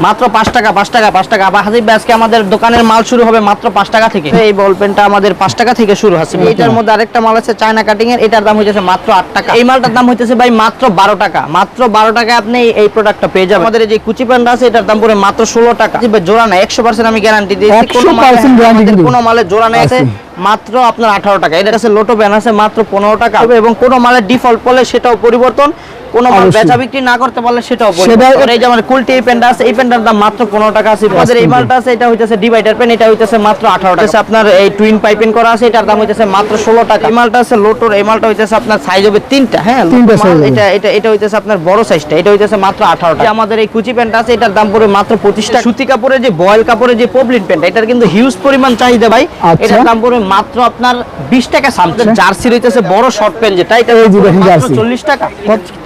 মাত্র পাঁচ টাকা পাঁচ টাকা পাঁচ টাকা। আবার হাসিব আজকে আমাদের দোকানের মাল শুরু হবে মাত্র পাঁচ টাকা থেকে। এই বল পেনটা আমাদের পাঁচ টাকা থেকে শুরু হাসিব ভাই। এটার মধ্যে আরেকটা মাল আছে চায়না কাটিং এর এটার দাম হইতেছে মাত্র আট টাকা। এই মালটার দাম হইতেছে ভাই মাত্র বারো টাকা। মাত্র বারো টাকায় আপনি এই- প্রোডাক্টটা পেয়ে যাবেন। আমাদের এই যে কুচি পেনটা আছে এটার দাম পড়ে মাত্র ষোলো টাকা। জোড়া না একশো পার্সেন্ট আমি গ্যারান্টি দিয়েছি 100% guarantee কিন্তু। কোনো মালের জোড়া নেই আছে। মাত্র আপনার আঠারো টাকা। এটার কাছে লোটো ব্যান আছে মাত্র পনেরো টাকা। এবং কোনো মালের ডিফল্ট পড়লে সেটাও পরিবর্তন। কোনো মাল বেচা বিক্রি না করতে পারলে সেটাও পরিবর্তন। এই যে আমার কুলটি এই পেনটা আছে এই পেনটার দাম মাত্র পনেরো টাকা আছে। আমাদের এই মালটা আছে এটা হইতেছে ডিভাইডার পেন এটা হইতেছে মাত্র আঠারো টাকা। আপনার এই টুইন পাইপিং করা আছে এটার দাম হইতেছে মাত্র ষোলো টাকা। এই মালটা আছে লোটোর এই মালটা হইতেছে আপনার সাইজ হবে তিনটা হ্যাঁ। এটা এটা এটা হইতেছে আপনার বড় সাইজটা এটা হইতেছে মাত্র আঠারো টাকা। আমাদের এই কুচি প্যান্ট আছে এটার দাম পড়বে মাত্র পঁচিশ টাকা। সুতি কাপড়ের যে বয়েল কাপড়ের যে পবলিন প্যান্ট এটার কিন্তু হিউজ পরিমাণ চাহিদা ভাই। আচ্ছা। এটার দাম পড়বে মাত্র আপনার বিশ টাকা সামথিং জার্সি রইতেছে বড় শর্ট প্যান্ট যেটা এটা এই দেখেন জার্সি। চল্লিশ টাকা।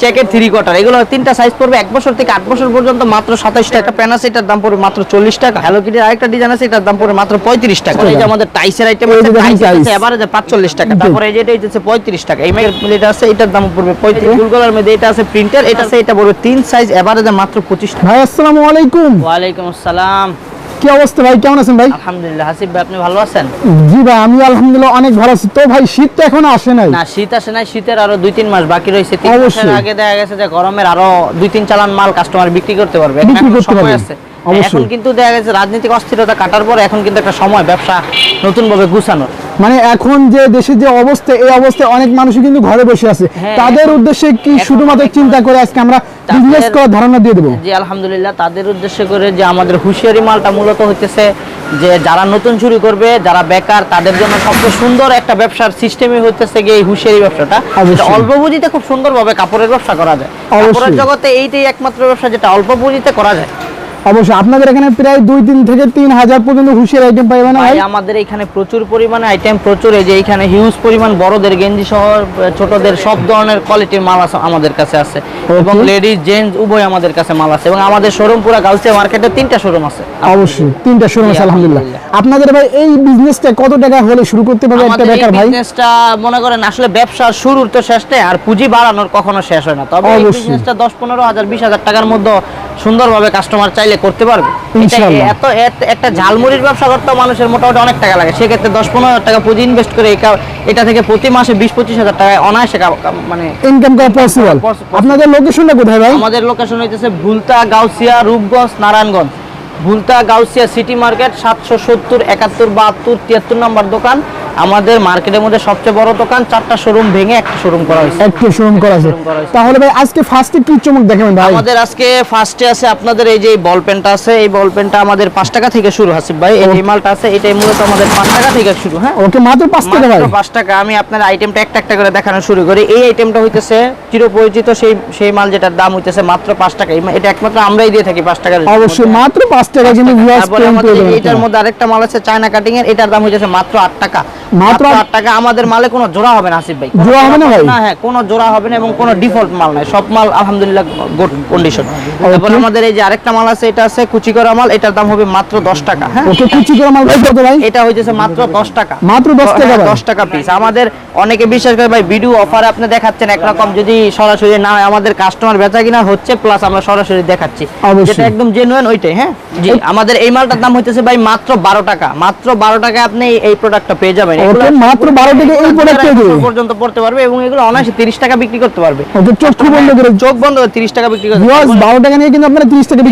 চেকের থ্রি কোয়ার্টার এগুলো তিনটা সাইজ পড়বে এক বছর থেকে আট বছর পর্যন্ত মাত্র সাতাইশ টাকা। প্যান আছে এটার দাম পড়বে মাত্র চল্লিশ টাকা। হ্যালো কিটির আরেকটা ডিজাইন আছে এটার দাম পড়বে মাত্র পঁয়ত্রিশ টাকা। এই যে আমাদের টাইসের আইটেম আছে টাইস। আছে এবারে যে পাঁচচল্লিশ টাকা। তারপরে এই যে এটা হচ্ছে পঁয়ত্রিশ টাকা। এই মেয়ের যেটা আছে এটার দাম পড়বে পঁয়ত্রিশ। ফুলগলার মধ্যে এটা আছে প্রিন্টার এটা আছে এটা পড়বে তিন সাইজ এবারে যে মাত্র পঁচিশ টাকা। ভাই আসসালামু আলাইকুম। ওয়ালাইকুম আসসালাম। কি অবস্থা ভাই? কেমন আছেন ভাই? আলহামদুলিল্লাহ হাসিব ভাই আপনি ভালো আছেন? জি ভাই আমি আলহামদুলিল্লাহ অনেক ভালো আছি। তো ভাই শীত তো এখনও আসে নাই? না শীত আসে নাই শীতের আরও দুই তিন মাস বাকি রয়েছে। তিন। মাসের আগে দেখা গেছে যে গরমের আরও দুই তিন চালান মাল কাস্টমার বিক্রি করতে পারবে। বিক্রি করতে পারবে। অবশ্যই। এখন কিন্তু দেখা গেছে রাজনৈতিক অস্থিরতা কাটার পর এখন কিন্তু একটা সময় ব্যবসা নতুন ভাবে গুছানোর। মানে এখন যে দেশের যে অবস্থা এই অবস্থায় অনেক মানুষই কিন্তু ঘরে বসে আছে। হ্যাঁ, তাদের উদ্দেশ্যে কি শুধুমাত্র চিন্তা করে আজকে আমরা বিজনেস করার ধারণা দিয়ে দেবো? জি আলহামদুলিল্লাহ তাদের উদ্দেশ্য করে যে আমাদের হুঁশিয়ারি মালটা মূলত হচ্ছে যে যারা নতুন শুরু করবে যারা বেকার তাদের জন্য সবচেয়ে সুন্দর একটা ব্যবসার সিস্টেমই হচ্ছে গিয়ে এই হুঁশিয়ারি ব্যবসাটা। অল্প পুঁজিতে খুব সুন্দরভাবে কাপড়ের ব্যবসা করা যায়। কাপড়ের জগতে এইটাই একমাত্র ব্যবসা যেটা অল্প পুঁজিতে করা যায়। অবশ্যই আপনাদের এখানে প্রায় দুই তিন থেকে তিন হাজার পর্যন্ত হুশিয়ার আইটেম পাইবেন ভাই আমাদের এখানে প্রচুর পরিমাণে আইটেম প্রচুর এই যে এখানে হিউজ পরিমাণ বড়দের গেঞ্জি সহ ছোটদের সব ধরনের কোয়ালিটির মাল আছে আমাদের কাছে আছে। এবং লেডিস জেন্টস উভয় আমাদের কাছে মাল আছে। এবং আমাদের শোরুম পুরো গাউসিয়া মার্কেটে তিনটা শোরুম আছে। অবশ্যই তিনটা শোরুম আছে আলহামদুলিল্লাহ। আপনাদের ভাই এই বিজনেসটা কত টাকা হলে শুরু করতে পারবে একটা বেকার ভাই? বিজনেসটা মনে করেন আসলে ব্যবসা শুরুর তো শেষ নেই আর পুঁজি বাড়ানোর কখনো শেষ হয় না। তবে এই বিজনেসটা দশ পনেরো হাজার বিশ হাজার টাকার মধ্যে সুন্দরভাবে কাস্টমার চাইলে করতে পারবে। এত একটা ঝালমুড়ির ব্যবসা করতে মানুষের মোটামুটি অনেক টাকা লাগে। সেক্ষেত্রে দশ পনেরো হাজার টাকা পুঁজি ইনভেস্ট করে এটা থেকে প্রতি মাসে বিশ পঁচিশ হাজার টাকা অনায়াসে মানে ইনকাম করা পসিবল আপনাদের লোকেশনটা কোথায় ভাই? আমাদের লোকেশন হইতেছে ভুলতা গাউসিয়া রূপগঞ্জ নারায়ণগঞ্জ। ভুলতা গাউসিয়া সিটি মার্কেট সাতশো সত্তর একাত্তর বাহাত্তর তিয়াত্তর নম্বর দোকান। আমাদের মার্কেটের মধ্যে সবচেয়ে বড় দোকান চারটা শোরুম ভেঙে একটা শোরুম করা হয়েছে। একটু শোরুম করা আছে হয়েছে। তাহলে ভাই আজকে ফার্স্টে কি চমক দেখাবেন ভাই? আমাদের আজকে ফার্স্টে আছে আপনাদের এই যে বল পেনটা আছে এই বল পেনটা আমাদের পাঁচ টাকা থেকে শুরু হাসিব ভাই। এই যে মালটা আছে এটাই মূলত আমাদের পাঁচ টাকা থেকে শুরু হ্যাঁ? ওকে মাত্র পাঁচ টাকা ভাই। মাত্র পাঁচ টাকা। আমি আপনার আইটেমটা একটা একটা করে দেখানো শুরু করি। এই আইটেমটা হইতেছে চিরপরিচিত সেই সেই মাল যেটার দাম হইতেছে মাত্র পাঁচ টাকা। এটা একমাত্র আমরাই দিয়ে থাকি পাঁচ টাকা অবশ্যই মাত্র পাঁচ টাকা। কিন্তু এটার মধ্যে আরেকটা মাল আছে চায়না কাটিং এর এটার দাম হইতেছে মাত্র আট টাকা। মাত্র টাকা। আমাদের মালে কোনো জোড়া হবে না আসিফ ভাই। জোড়া হবে না ভাই? না হ্যাঁ কোনো জোড়া হবে না এবং কোনো ডিফল্ট মাল নাই। সব মাল আলহামদুলিল্লাহ গুড কন্ডিশন তারপরে আমাদের এই যে আরেকটা মাল আছে এটা আছে কুচি করা মাল। এটার দাম হবে মাত্র দশ টাকা। হ্যাঁ ওকে কুচি করে মাল কত ভাই? এটা হইতেছে মাত্র দশ টাকা। মাত্র 10 টাকা ভাই? দশ টাকা পিস আমাদের অনেকে বিশ্বাস করে ভাই ভিডিও অফার আপনি দেখাচ্ছেন একরকম। যদি সরাসরি না হয় আমাদের কাস্টমার বেচা কিনা হচ্ছে প্লাস আমরা সরাসরি দেখাচ্ছি। যেটা একদম জেনুইন ওইটাই হ্যাঁ? জি আমাদের এই মালটার দাম হইতেছে ভাই মাত্র বারো টাকা। মাত্র বারো টাকা আপনি এই- প্রোডাক্টটা পেয়ে যাবেন। ওকে মাত্র বারো টাকা এই প্রোডাক্ট এক পর্যন্ত পড়তে পারবে এবং এগুলো অনায়াসে টাকা বিক্রি করতে পারবে ওকে চক্ষু বন্ধ করে চোখ বন্ধ করে টাকা বিক্রি করতে পারবে। বারো টাকা নিয়ে কিন্তু আপনারা বিক্রি 30 টাকা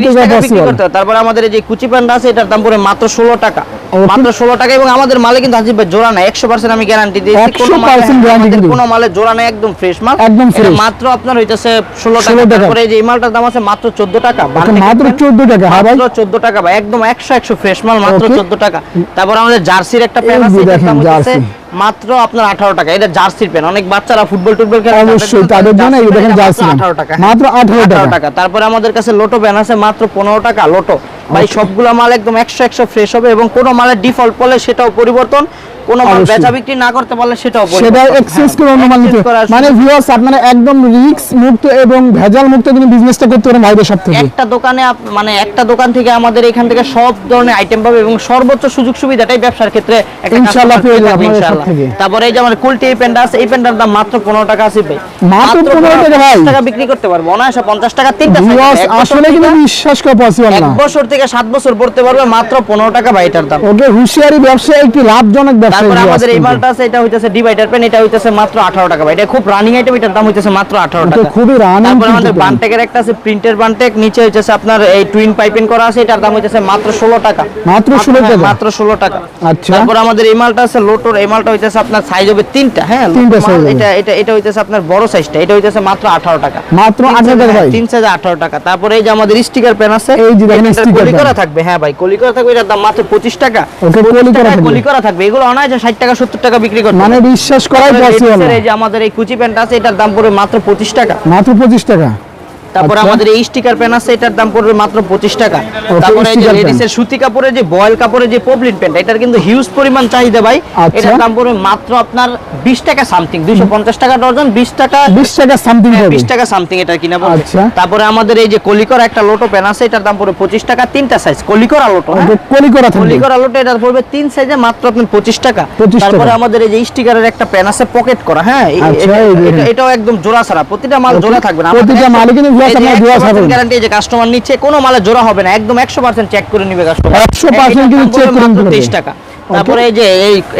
বিক্রি করতে। তারপরে আমাদের এই যে কুচি প্যান্ট আছে এটার দাম পরে মাত্র ষোলো টাকা Okay. মাত্র ষোলো টাকা এবং আমাদের মালে কিন্তু হাজিব ভাই জোড়া নাই। একশো পার্সেন্ট আমি গ্যারান্টি দিয়েছি। 100% guarantee কিন্তু। কোনো মালে জোড়া নাই একদম ফ্রেশ মাল। একদম মাত্র আপনার হইতেছে ষোলো টাকা। তারপরে এই যে এই মালটার দাম আছে মাত্র চোদ্দ টাকা। মাত্র চোদ্দ টাকা হ্যাঁ মাত্র চোদ্দ টাকা ভাই। একদম একশো একশো ফ্রেশ মাল মাত্র চোদ্দ টাকা। তারপর আমাদের জার্সির একটা প্যান্ট আছে। মাত্র আপনার আঠারো টাকা। এটা জার্সির প্যান্ট অনেক বাচ্চারা ফুটবল টুটবল খেলে অবশ্যই তাদের জন্য এই দেখেন জার্সি আঠারো টাকা। মাত্র আঠারো টাকা। তারপরে আমাদের কাছে লোটো প্যান আছে মাত্র পনেরো টাকা লোটো। ভাই সবগুলো মাল একদম একশো একশো ফ্রেশ হবে এবং কোনো মালের ডিফল্ট পড়লে সেটাও পরিবর্তন। কোনো মাল বেচা বিক্রি না করতে পারলে সেটাও। সেটা হ্যাঁ, এক্সচেঞ্জ করে অন্য মাল নিতে। মানে ভিউয়ার্স আপনারা একদম রিস্ক মুক্ত এবং ভেজাল মুক্ত কিন্তু বিজনেসটা করতে পারেন ভাইদের সব থেকে একটা দোকানে মানে একটা দোকান থেকে আমাদের এখান থেকে সব ধরনের আইটেম পাবে এবং সর্বোচ্চ সুযোগ সুবিধাটাই ব্যবসার ক্ষেত্রে ইনশাআল্লাহ পেয়ে পেয়ে যাবে থাকবে আপনাদের সব ইনশাআল্লাহ। তারপরে এই যে আমার কুলটি এই প্যান্টটা আছে এই প্যান্টটার দাম মাত্র পনেরো টাকা আছে ভাই। মাত্র 15 টাকা ভাই? টাকা বিক্রি করতে পারব অনায়াসে পঞ্চাশ টাকা তিনটা ভিউয়ার্স। এক আসলে কিন্তু বিশ্বাস করা পসিবল এক না। বছর থেকে সাত বছর পড়তে পারবে মাত্র পনেরো টাকা ভাই এটার দাম। ওকে হুঁশিয়ারি ব্যবসা একটি লাভজনক ব্যবসা। তারপরে আমাদের এই মালটা আছে এটা হইতেছে ডিভাইডার পেন এটা হইতেছে মাত্র 18 টাকা। ভাই এটা খুব রানিং আইটেম এটার দাম হইতেছে মাত্র 18 এটা টাকা। খুবই running তারপরে আমাদের বানটেকের একটা আছে প্রিন্টের বানটেক নিচে হইতেছে আপনার এই টুইন পাইপিং করা আছে এটার দাম হইতেছে মাত্র 16 টাকা। মাত্র 16 হ্যাঁ, টাকা? মাত্র 16 টাকা। আচ্ছা। তারপর আমাদের এই মালটা আছে লোটোর এই মালটা হইতেছে আপনার সাইজ হবে তিনটা হ্যাঁ। এটা এটা এটা হইতেছে আপনার বড় সাইজটা এটা হইতেছে মাত্র 18 টাকা। মাত্র 18 টাকা ভাই তিন সাইজ 18 টাকা। তারপরে এই যে আমাদের স্টিকার পেন আছে এই যে দেখেন এটার কলি করা থাকবে হ্যাঁ ভাই কলি করা থাকবে এটার দাম মাত্র 25 টাকা। ওকে, কলি করা থাকবে। এগুলো অনায়াসে 60 টাকা 70 টাকা বিক্রি করতে মানে বিশ্বাস করাই পসিবল এই যে আমাদের এই কুচি প্যান্ট আছে এটার দাম পড়বে মাত্র 25 টাকা। মাত্র 25 টাকা? তারপর আচ্ছা। আমাদের এই স্টিকার প্যান্ট আছে এটার দাম পড়বে মাত্র 25 টাকা। তারপরে এই যে। লেডিসের সুতি কাপড়ের যে বয়েল কাপড়ের যে পপলিন প্যান্ট এটার কিন্তু হিউজ পরিমাণ চাহিদা ভাই। আচ্ছা। এটার দাম পড়বে মাত্র আপনার 20 টাকা সামথিং 250 টাকা ডজন 20 টাকা 20 টাকা সামথিং হ্যাঁ, 20 টাকা সামথিং এটা কিনা পড়বে। আচ্ছা। তারপরে আমাদের এই যে কলিকর একটা লোটো প্যান আছে এটার দাম পড়বে 25 টাকা তিনটা সাইজ কলিকর আর লোটো হ্যাঁ? ওকে কলি করা কলিকর আলোটা এটা পড়বে তিন সাইজে মাত্র আপনার 25 টাকা। 25 টাকা। তারপরে আমাদের এই যে স্টিকারের একটা প্যান আছে পকেট করা হ্যাঁ? এটা- এটা- এটাও একদম জোড়া ছাড়া প্রতিটা মাল জোড়া থাকবে না। প্রতিটা মালই কিন্তু গ্যারান্টি যে কাস্টমার নিচ্ছে কোনো মালে জোড়া হবে না একদম 100% চেক করে নিবে কাস্টমার 100% কিন্তু check করে নিতে 30 টাকা। তারপরে এই যে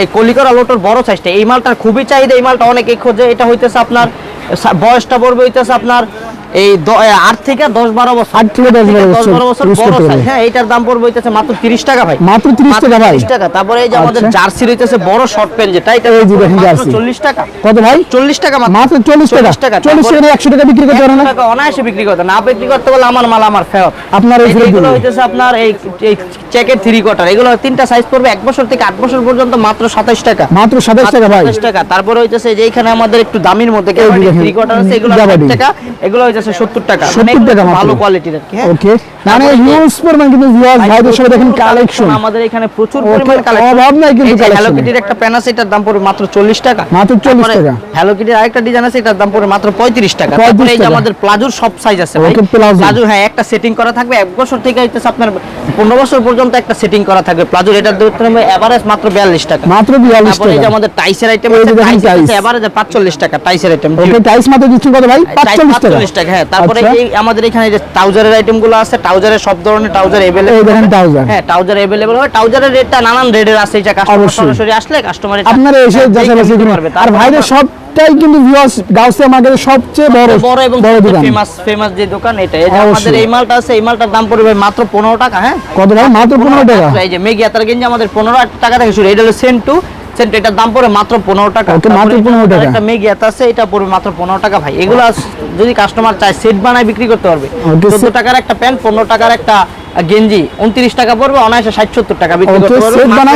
এই কলিকর আলোটার বড় সাইজটা এই মালটার খুবই চাহিদা এই মালটা অনেকেই খোঁজে এটা হইতেছে আপনার বয়সটা পড়বে হইতেছে আপনার এই আট থেকে দশ বারো বছর। আট থেকে দশ বারো বছর বারো বছর। বড় করতে হ্যাঁ এটার দাম পড়বে হইতেছে মাত্র 30 টাকা ভাই। মাত্র 30 টাকা ভাই। টাকা। তারপরে এই যে আমাদের আচ্ছা। জার্সি রইতেছে বড় শর্ট প্যান্ট যেটা এটা এই যে দেখেন জার্সি। 40 টাকা। কত ভাই? 40 টাকা মাত্র। 40 টাকা। টাকা। 40 টাকা 100 টাকা বিক্রি করতে পারেন না? 100 টাকা অনায়াসে বিক্রি করতে না। বিক্রি করতে বলে আমার মাল আমার ফেরত। আপনার এই এগুলো হইতেছে আপনার এই চেকের থ্রি কোয়ার্টার এগুলো তিনটা সাইজ পড়বে। এক বছর থেকে আট বছর পর্যন্ত মাত্র 27 টাকা। মাত্র 27 টাকা ভাই। 27 টাকা। তারপরে হইতেছে যে এখানে আমাদের একটু দামির মধ্যে থ্রি কোয়ার্টার আছে এগুলো 60 টাকা এগুলো হইতেছে 70 টাকা। 70 মানে টাকা ভালো কোয়ালিটির আর কি হ্যাঁ? ওকে মানে তারপরে এই যে- হিউজ পরিমাণ কিন্তু ভিউয়ার্স ভাইদের সাথে দেখেন কালেকশন আমাদের এখানে প্রচুর পরিমাণ কালেকশন অভাব নাই কিন্তু collection হ্যালো কিটির একটা প্যান আছে এটার দাম পড়বে মাত্র 40 টাকা। মাত্র 40 টাকা। হ্যালো কিটির আরেকটা ডিজাইন আছে এটার দাম পড়বে মাত্র 35 টাকা। তারপরে এই যে আমাদের প্লাজোর সব সাইজ আছে ভাই। প্লাজো। প্লাজো হ্যাঁ একটা সেটিং করা থাকবে। এক বছর থেকে হইতেছে আপনার 15 বছর পর্যন্ত একটা সেটিং করা থাকবে প্লাজোর এটার দাম এভারেজ মাত্র 42 টাকা। মাত্র 42 তারপরে এই যে টাকা। আমাদের টাইসের আইটেম। আছে এভারেজ 45 টাকা টাইসের আইটেম ওকে টাইস মাত্র দিচ্ছেন কত ভাই 45 টাকা 45 টাকা হ্যাঁ তারপরে আচ্ছা। এই আমাদের এখানে যে ট্রাউজারের আইটেম গুলো আছে ট্রাউজারের সব ধরনের ট্রাউজার এই अवेलेबल দেখেন trouser। হ্যাঁ ট্রাউজার अवेलेबल হয় ট্রাউজারের রেটটা নানান রেটের আছে এটা কাস্টমার অবশ্যই। সরাসরি আসলে কাস্টমার আপনারা এসে যাচাই বাছাই করুন আর ভাইদের সবটাই কিন্তু ভিউয়ার্স গাউসিয়া মার্কেটের সবচেয়ে বড় বড় এবং বড় দোকান ফেমাস ফেমাস যে দোকান এটা এই যে অবশ্যই। আমাদের এই মালটা আছে এই মালটার দাম পড়বে মাত্র 15 টাকা হ্যাঁ কত ভাই মাত্র 15 টাকা এই যে মেগি আতার গেঞ্জি আমাদের 15 টাকা থেকে শুরু এটা হলো সেন্টু সেন্ট এটার দাম পড়ে মাত্র 15 টাকা। ওকে মাত্র পনেরো টাকা। একটা মেগি এত আছে এটা পড়বে মাত্র 15 টাকা ভাই। এগুলো যদি কাস্টমার চায় সেট বানায় বিক্রি করতে পারবে। চোদ্দ টাকার একটা প্যান্ট 15 টাকার একটা গেঞ্জি 29 টাকা পড়বে অনায়াসে 60 70 টাকা বিক্রি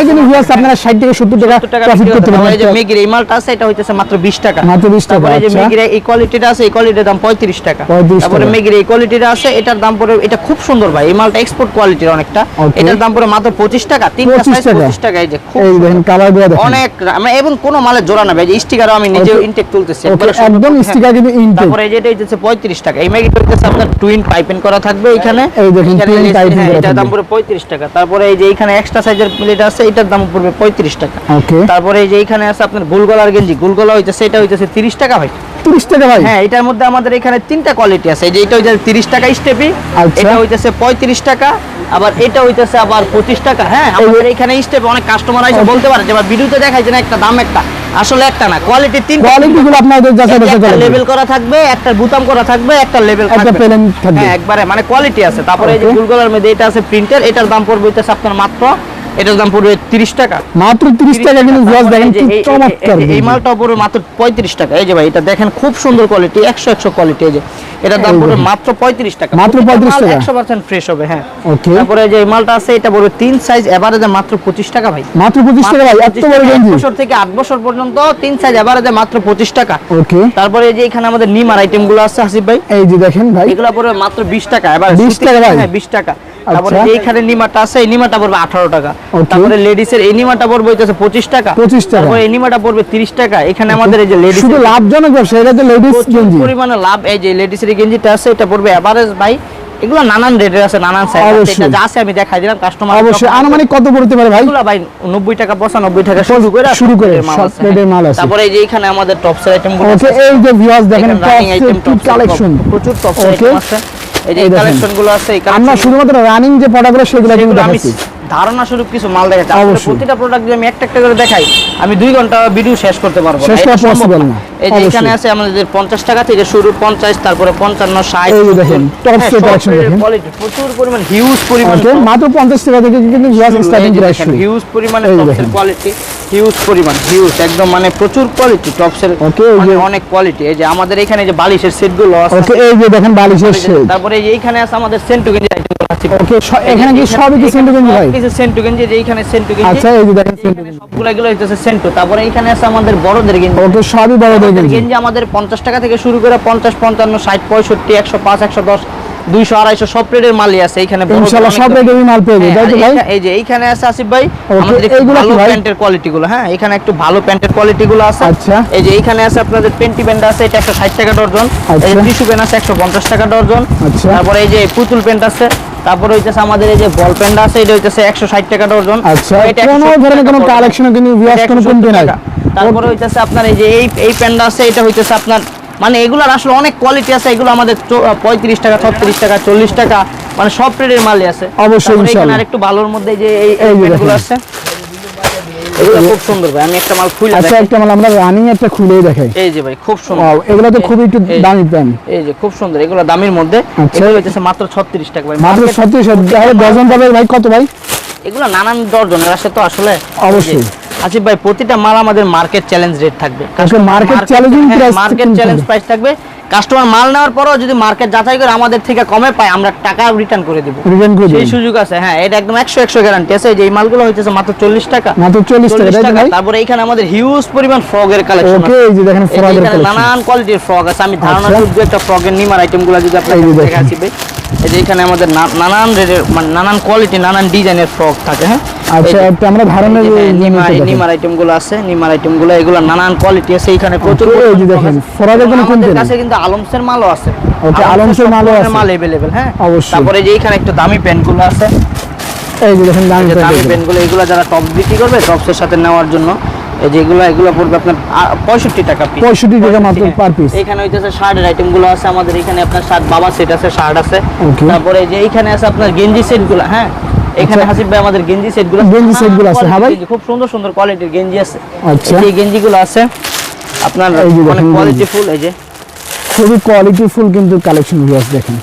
কিন্তু ভিউয়ার্স আপনারা 60 থেকে 70 টাকা টাকা বিক্রি করতে করতে এই যে মেগির এই মালটা আছে এটা হইতেছে মাত্র 20 টাকা। মাত্র 20 টাকা, এই যে আচ্ছা। মেগির এই কোয়ালিটিটা আছে এই কোয়ালিটির দাম 35 টাকা। তারপরে। মেগির এই কোয়ালিটিটা আছে এটার দাম পড়বে এটা খুব সুন্দর ভাই এই মালটা এক্সপোর্ট কোয়ালিটির অনেকটা। এটার দাম পড়বে মাত্র 25 টাকা তিনটা সাইজ টাকা। 25 টাকা এই যে এই দেখেন কালারগুলো অনেক মানে এবং কোনো মালের জোড়া না ভাই স্টিকারও আমি নিজে ইনটেক তুলতেছি একদম। স্টিকার কিন্তু ইনটেক তারপরে যে হচ্ছে 35 টাকা এই ম্যাগিটা হচ্ছে আপনার টুইন পাইপিং করা থাকবে এখানে। এই দেখেন, হ্যাঁ, করা এটার দাম পড়বে 35 টাকা। তারপরে এই যে এখানে এক্সট্রা সাইজের প্লেট আছে এটার দাম পড়বে 35 টাকা। ওকে তারপরে এই যে এখানে আছে আপনার গোলগলার গেঞ্জি। গুলগোলা হইতেছে এটা হইতেছে 30 টাকা ভাই। 30 টাকা ভাই। হ্যাঁ এটার মধ্যে আমাদের এখানে তিনটা কোয়ালিটি আছে। এই যে এটা হইতেছে 30 টাকা স্টেপি আচ্ছা। এটা হইতেছে 35 টাকা আবার এটা হইতেছে আবার 25 টাকা। হ্যাঁ আমাদের এখানে স্টেপ অনেক কাস্টমার এসে বলতে পারে যে ভিডিওতে দেখায় যে একটা দাম একটা। আসলে একটা না কোয়ালিটি তিনটা কোয়ালিটি গুলো আপনাদের যাচাই বাছাই একটা লেভেল করা থাকবে একটা বুতাম করা থাকবে একটা লেভেল একটা থাকবে। প্লেন থাকবে। হ্যাঁ একবারে মানে কোয়ালিটি আছে। তারপরে এই যে. মধ্যে এটা আছে প্রিন্টার এটার দাম পড়বে হইতেছে আপনার মাত্র এটার দাম পড়বে 30 টাকা। মাত্র 30 টাকা কিন্তু দেখেন এই কি চমৎকার মালটা পড়বে মাত্র 35 টাকা। এই যে ভাই এটা দেখেন খুব সুন্দর কোয়ালিটি 100 100 কোয়ালিটি এই যে। এটার দাম পড়বে মাত্র 35 টাকা। মাত্র 35 টাকা। 100% ফ্রেশ হবে হ্যাঁ. তারপরে যে এই মালটা আছে এটা পড়বে তিন সাইজ এভারেজে মাত্র 25 টাকা ভাই। মাত্র 25 টাকা ভাই এত বড় গেঞ্জি বছর থেকে আট বছর পর্যন্ত তিন সাইজ এভারেজে মাত্র 25 টাকা। ওকে তারপরে এই যে এখানে আমাদের নিমার আইটেমগুলো আছে হাসিফ ভাই। এই যে দেখেন ভাই। এগুলো পড়বে মাত্র 20 টাকা 20 টাকা ভাই? হ্যাঁ 20 টাকা। তারপরে আচ্ছা। এইখানে নিমাটা আছে এই নিমাটা পড়বে আঠারো টাকা। Okay. তারপরে লেডিসের এই নিমাটা পড়বে হইতেছে পঁচিশ টাকা। 25 টাকা। তারপরে এই নিমাটা পড়বে তিরিশ টাকা। এখানে আমাদের এই যে লেডিস শুধু লাভজনক ব্যবসা এটা তো লেডিস গেঞ্জি। পরিমাণে লাভ। এই যে লেডিসের এই গেঞ্জিটা আছে এটা পড়বে এভারেজ ভাই এগুলো নানান রেটের আছে নানান সাইজ আছে। এটা যা আছে আমি দেখাই দিলাম কাস্টমার অবশ্যই। আনুমানিক কত পড়তে পারে ভাই? এগুলো ভাই 90 টাকা 95 টাকা শুরু করে শুরু করে, সব সব মাল আছে। তারপরে এই যে এখানে আমাদের টপসের আইটেমগুলো ওকে এই যে ভিউয়ার্স দেখেন রানিং কালেকশন প্রচুর টপস আইটেম আছে। এই যে কালেকশনগুলো গুলো আছে এই আমরা collection শুধুমাত্র রানিং যে প্রোডাক্টগুলো সেগুলো কিন্তু দেখাচ্ছি। ধারণা স্বরূপ কিছু মাল দেখাচ্ছি আসলে প্রতিটা প্রোডাক্ট যদি আমি একটা একটা করে দেখাই আমি দুই ঘণ্টা ভিডিও শেষ করতে পারব শেষ করা possible না। এই যে এখানে আছে আমাদের পঞ্চাশ টাকা থেকে শুরু পঞ্চাশ তারপরে পঞ্চান্ন ষাট এই যে দেখেন, tops এর collection দেখেন। কোয়ালিটি প্রচুর পরিমাণ হিউজ পরিমাণ ওকে মাত্র 50 টাকা থেকে কিন্তু ভিউয়ার্স স্টার্টিং প্রাইস হিউজ পরিমাণে এই যে টপসের কোয়ালিটি হিউজ পরিমাণ হিউজ একদম মানে প্রচুর কোয়ালিটি টপসের Okay, এই মানে যে- অনেক কোয়ালিটি এই যে আমাদের এখানে যে বালিশের সেটগুলো আছে ওকে এই যে দেখেন বালিশের শেড তারপরে এইখানে আছে আমাদের সেন্টু গেঞ্জি আইটেমগুলো আছে ওকে এখানে কি সবই কি সেন্টু গেঞ্জি ভাই কিছু সেন্টু গেঞ্জি যে এইখানে সেন্টু গেঞ্জি। আচ্ছা এই যে দেখেন এখানে সবগুলো এগুলো হইতেছে সেন্টু। তারপরে এখানে আছে আমাদের বড়দের গেঞ্জি। ওকে সবই বড় গেঞ্জি। গেঞ্জি আমাদের পঞ্চাশ টাকা থেকে শুরু করে পঞ্চাশ পঞ্চান্ন ষাট পঁয়ষট্টি একশো পাঁচ একশো দশ দুইশো আড়াইশো সব রেটের মালই আছে এখানে বড়দের ইনশাআল্লাহ অনেক সব রেটেরই মাল পেয়ে যাবে তাই তো আর ভাই? এই যে এইখানে আছে আসিফ ভাই আমাদের ভালো? প্যান্টের কোয়ালিটি গুলো হ্যাঁ এখানে একটু ভালো প্যান্টের কোয়ালিটি গুলো আছে। আচ্ছা। এই যে এইখানে আছে আপনাদের পেন্টি প্যান্ট আছে এটা একশো ষাট টাকা ডর্জন এই আচ্ছা। টিস্যু প্যান্ট আছে একশো পঞ্চাশ টাকা ডর্জন আচ্ছা। তারপরে এই যে পুতুল প্যান্ট আছে তারপরে হইতেছে আমাদের এই যে বল পেনটা আছে এটা হইতেছে একশো ষাট টাকা ডজন। আচ্ছা কোনো ধরনের কোনো কালেকশন কিন্তু ভিউয়ার্স কোনো 170 নাই। তারপরে হইতেছে আপনার এই যে এই এই পেনটা আছে এটা হইতেছে আপনার মানে এগুলোর আসলে অনেক কোয়ালিটি আছে এগুলো আমাদের পঁয়ত্রিশ টাকা ছত্রিশ টাকা চল্লিশ টাকা মানে সব রেটের মালই আছে। অবশ্যই, ইনশাআল্লাহ আর একটু ভালোর মধ্যে যে এই দেখেন। আছে। এগুলো খুব সুন্দর ভাই আমি একটা মাল খুলে আচ্ছা একটা মাল আমরা রানিং একটা খুলেই দেখাই। এই যে ভাই খুব সুন্দর। ওয়াও এগুলো তো খুবই একটু দামি প্যান এই যে খুব সুন্দর। এগুলো দামের মধ্যে। এগুলো হইতেছে মাত্র 36 টাকা ভাই। মাত্র Market- সত্যি সত্যি ডজন পাবে ভাই কত ভাই? এগুলো নানান ডজনের আসে তো আসলে। অবশ্যই। আসিফ ভাই প্রতিটা মাল আমাদের মার্কেট চ্যালেঞ্জ রেট থাকবে। challenging মার্কেট চ্যালেঞ্জ প্রাইস থাকবে। কাস্টমার মাল নেওয়ার পরও যদি মার্কেট যাচাই করে আমাদের থেকে কমে পায় আমরা টাকা রিটার্ন করে দেব। রিটার্ন করে সেই সুযোগ আছে হ্যাঁ এটা একদম 100 100 গ্যারান্টি আছে। যে এই মালগুলো হইতেছে মাত্র 40 টাকা। মাত্র 40 টাকা 40 তাই তো টাকা। ভাই? তারপরে এখানে আমাদের হিউজ পরিমাণ ফ্রগের কালেকশন ওকে এই যে দেখেন এই এর কালেকশন নানান কোয়ালিটির ফ্রগ আছে। আমি ধারণা আচ্ছা। শুধু একটা এর নিমার আইটেমগুলো যদি আপনাদের। দেখাচ্ছি ভাই। এই যে এখানে আমাদের না- নানান রেটের মানে নানান কোয়ালিটি নানান ডিজাইনের ফ্রক থাকে হ্যাঁ আচ্ছা এই যে- একটা আমরা ধারণা এই যে যে নিমা নিতে দেখেন। নিমার আইটেমগুলো আছে নিমার আইটেমগুলো এগুলো নানান কোয়ালিটি আছে এখানে প্রচুর Okay, এই যে পরিমাণ দেখেন, frock আছে। ফ্রকের কোনো এবং কমতি আমাদের নেই। কাছে কিন্তু আলমসের মালও আছে Okay, আলমসের সব মালও ধরনের আছে। মাল अवेलेबल হ্যাঁ অবশ্যই। তারপরে যে এখানে একটু দামি প্যান্টগুলো আছে এই যে দেখেন দামি এই যে দামি প্যাকেট প্যান্টগুলো এগুলো যারা টপ বিক্রি করবে টপসের সাথে নেওয়ার জন্য এই এগুলো পড়বে আপনার পঁয়ষট্টি টাকা পিস 65 টাকা মাত্র per piece। এখানে হইতেছে শার্টের আইটেমগুলো আছে আমাদের এখানে আপনার শার্ট বাবা সেট আছে শার্ট আছে। তারপরে যে এইখানে আছে আপনার গেঞ্জি সেটগুলো হ্যাঁ। এখানে আচ্ছা। হাসিব ভাই আমাদের গেঞ্জি সেটগুলো গেঞ্জি set গুলো আছে, হ্যাঁ ভাই? খুব সুন্দর সুন্দর কোয়ালিটির গেঞ্জি আছে। আচ্ছা। এই যে গেঞ্জি গুলো আছে আপনার অনেক কোয়ালিটি ফুল এই যে। খুবই কোয়ালিটিফুল কিন্তু কালেকশন ভিউয়ার্স দেখেন।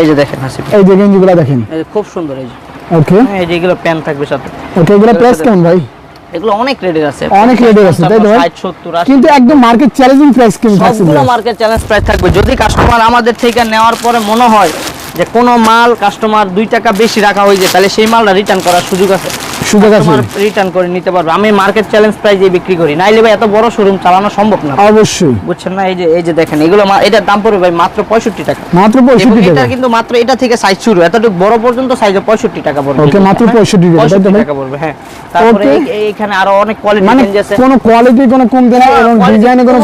এই যে দেখেন হাসিব এই যে গেঞ্জিগুলো দেখেন। খুব সুন্দর এই যে। ওকে হ্যাঁ, এই যে এগুলো প্যান্ট থাকবে সাথে। ওকে এগুলো প্রাইস কেমন ভাই? এগুলো অনেক রেডের আছে। অনেক রেডের আছে, তাই তো ভাই? 60 70 80 কিন্তু একদম মার্কেট চ্যালেঞ্জিং প্রাইস কিন্তু আছে সবগুলো মার্কেট চ্যালেঞ্জ প্রাইস থাকবে। যদি কাস্টমার আমাদের থেকে নেওয়ার পরে মনে হয় যে কোনো মাল কাস্টমার দুই টাকা বেশি রাখা হয়েছে তাহলে সেই মালটা রিটার্ন করার সুযোগ আছে। সুযোগ আছে। রিটার্ন করে নিতে পারবে। আমি মার্কেট চ্যালেঞ্জ প্রাইজে বিক্রি করি। নাইলে ভাই এত বড় শোরুম চালানো সম্ভব না। অবশ্যই। বুঝছেন না? এই যে এই যে দেখেন এগুলো এটার দাম পড়বে ভাই মাত্র পঁয়ষট্টি টাকা। মাত্র এবং পঁয়ষট্টি এটা টাকা। কিন্তু মাত্র এটা থেকে সাইজ শুরু। এতটুকু বড় পর্যন্ত সাইজে পঁয়ষট্টি টাকা পড়বে। Okay, মাত্র হ্যাঁ, 65 টাকা, তাই তো 65 ভাই? টাকা পড়বে হ্যাঁ। তারপরে এইখানে আরও অনেক কোয়ালিটি মানে রেঞ্জ আছে। কোনো কোয়ালিটি কোনো নেই এবং ডিজাইনে কোনো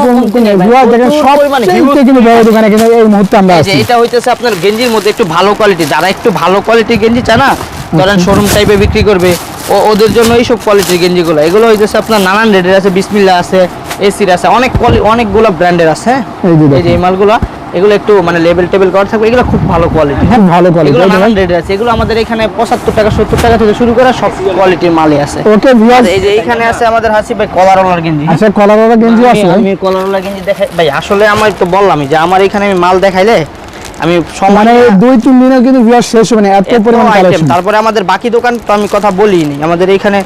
দেখেন সব কিন্তু huge কিন্তু বড় দোকানে কিন্তু এই মুহূর্তে আমরা আছি। এটা হইতেছে আপনার গেঞ্জির মধ্যে একটু ভালো কোয়ালিটি যারা একটু ভালো কোয়ালিটি গেঞ্জি চায় না ধরেন শোরুম টাইপে বিক্রি করবে ও ওদের জন্য এইসব কোয়ালিটির গেঞ্জিগুলো এগুলো হইতেছে আপনার নানান রেটের আছে বিসমিল্লা আছে এসির আছে অনেক অনেকগুলো ব্র্যান্ডের আছে হ্যাঁ? এই যে এই মালগুলো এগুলো একটু মানে লেভেল টেবিল করা থাকবে এগুলো খুব ভালো কোয়ালিটি হ্যাঁ? ভালো quality, এগুলো নানান? রেটের আছে এগুলো আমাদের এখানে পঁচাত্তর টাকা সত্তর টাকা থেকে শুরু করে সব কোয়ালিটির মালই আছে। ওকে ভিউয়ার্স এই যে এইখানে আছে আমাদের হাসি ভাই কলারওয়ালার গেঞ্জি হ্যাঁ? আচ্ছা কলারওয়ালা গেঞ্জি আছে। আমি কলারওয়ালা গেঞ্জি দেখাই ভাই আসলে আমার তো বললামই যে আমার এখানে আমি মাল দেখাইলে আমি মানে দুই তিন দিনে কিন্তু শেষ হবে না এত পরিমাণ কালেকশন তারপরে আমাদের বাকি দোকান তো আমি কথা বলিনি। আমাদের এখানে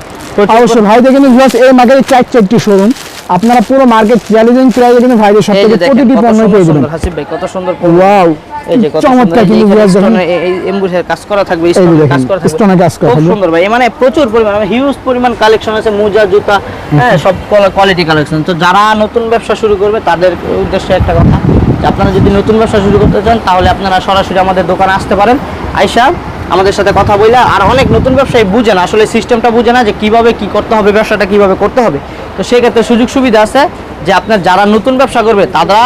অবশ্যই ভাই দেখেন ভিউয়ার্স এই মার্কেটে চার চারটি শোরুম আপনারা পুরো মার্কেট চ্যালেঞ্জিং প্রাইসে কিন্তু ভাইদের সব এই থেকে প্রতিটি পণ্য পেয়ে যাবেন। হাসিব ভাই কত সুন্দর ওয়াও এই যে কত চমৎকার সুন্দর, এই যে কিন্তু ভিউয়ার্স দেখেন। এই এমবুসের কাজ করা থাকবে কাজ করা থাকবে। stone কাজ করা খুব সুন্দর ভাই মানে প্রচুর পরিমাণ হিউজ পরিমাণ কালেকশন আছে মোজা জুতা হ্যাঁ সব কোয়ালিটি কালেকশন তো যারা নতুন ব্যবসা শুরু করবে তাদের উদ্দেশ্যে একটা কথা আপনারা যদি নতুন ব্যবসা শুরু করতে চান, তাহলে আপনারা সরাসরি আমাদের দোকানে আসতে পারেন। আইসা আমাদের সাথে কথা বলে আর অনেক নতুন ব্যবসায়ী বুঝে না, আসলে সিস্টেমটা বুঝে না যে কীভাবে কি করতে হবে, ব্যবসাটা কীভাবে করতে হবে। তো সেক্ষেত্রে সুযোগ সুবিধা আছে যে আপনার যারা নতুন ব্যবসা করবে, তারা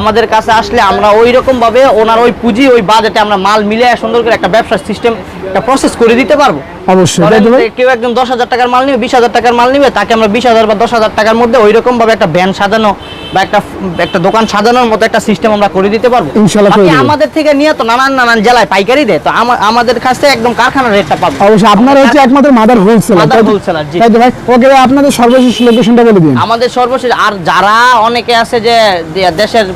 আমাদের কাছে আসলে আমরা ওই রকম ভাবে ওনার ওই পুঁজি ওই বাজেটে আমরা মাল মিলে সুন্দর করে একটা ব্যবসার সিস্টেম একটা প্রসেস করে দিতে পারব। অবশ্যই। কেউ একদম দশ হাজার টাকার মাল নিবে বিশ হাজার টাকার মাল নিবে তাকে আমরা বিশ হাজার বা দশ হাজার টাকার মধ্যে ওই রকম ভাবে একটা ব্যান সাজানো বা একটা একটা দোকান সাজানোর মতো একটা সিস্টেম আমরা করে দিতে পারব। আমাদের থেকে নিয়ে তো নানান নানান জেলায় পাইকারি দেয় তো আমাদের কাছ একদম কারখানার রেটটা পাবো। অবশ্যই আপনারা হচ্ছে একমাত্র মাদার হোলসেলার Mother wholesaler, জি। ভাই? ওকে আপনাদের সর্বশেষ লোকেশনটা বলে দিন। আমাদের সর্বশেষ আর যারা অনেকে আছে যে দেশের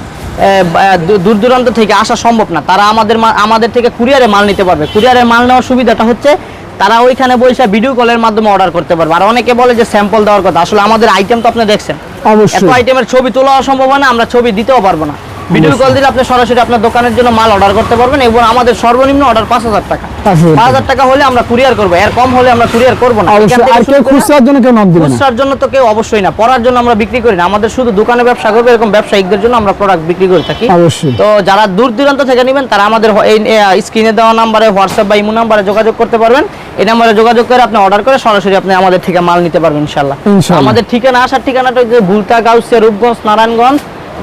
দূর- দূর দূরান্ত থেকে আসা সম্ভব না। তারা আমাদের আমাদের থেকে কুরিয়ারে মাল নিতে পারবে। কুরিয়ারে মাল নেওয়ার সুবিধাটা হচ্ছে তারা ওইখানে বসে ভিডিও কলের মাধ্যমে অর্ডার করতে পারবে। আর অনেকে বলে যে স্যাম্পল দেওয়ার কথা। আসলে আমাদের আইটেম তো আপনি দেখছেন। এত অবশ্যই। আইটেমের ছবি তোলা সম্ভব হয় না আমরা ছবি দিতেও পারব না। ভিডিও কল দিলে আপনি সরাসরি আপনার দোকানের জন্য মাল অর্ডার করতে পারবেন এবং আমাদের সর্বনিম্ন অর্ডার পাঁচ হাজার টাকা। 5,000 পাঁচ হাজার টাকা হলে আমরা কুরিয়ার করব। এর কম হলে আমরা কুরিয়ার করব না। খুচরার জন্য কেউ নক দিবে না। খুচরার জন্য তো কেউ অবশ্যই না। পড়ার জন্য আমরা বিক্রি করি না। আমাদের শুধু দোকানে ব্যবসা করবে এরকম ব্যবসায়িকদের জন্য আমরা প্রোডাক্ট বিক্রি করে থাকি। অবশ্যই। তো যারা দূর দূরান্ত থেকে নেবেন তারা আমাদের এই স্ক্রিনে দেওয়া নাম্বারে হোয়াটসঅ্যাপ বা ইমো নাম্বারে যোগাযোগ করতে পারবেন। এই নাম্বারে যোগাযোগ করে আপনি অর্ডার করে সরাসরি আপনি আমাদের থেকে মাল নিতে পারবেন ইনশাল্লাহ ইনশাআল্লাহ। আমাদের ঠিকানা আসার ঠিকানাটা হচ্ছে ভুলতা গাউসিয়া রূপগঞ্জ নারায়ণগঞ্জ।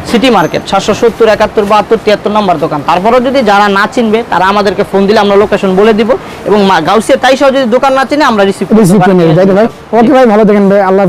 সিটি মার্কেট সাতশো সত্তর একাত্তর বাহাত্তর তিয়াত্তর নম্বর দোকান। তারপরেও যদি যারা না চিনবে তারা আমাদেরকে ফোন দিলে আমরা লোকেশন বলে দিব এবং গাউসিয়া তাই সহ যদি দোকান না চিনে আমরা রিসিভ ভাই। ওকে ভাই ভালো থাকেন ভাই। আল্লাহ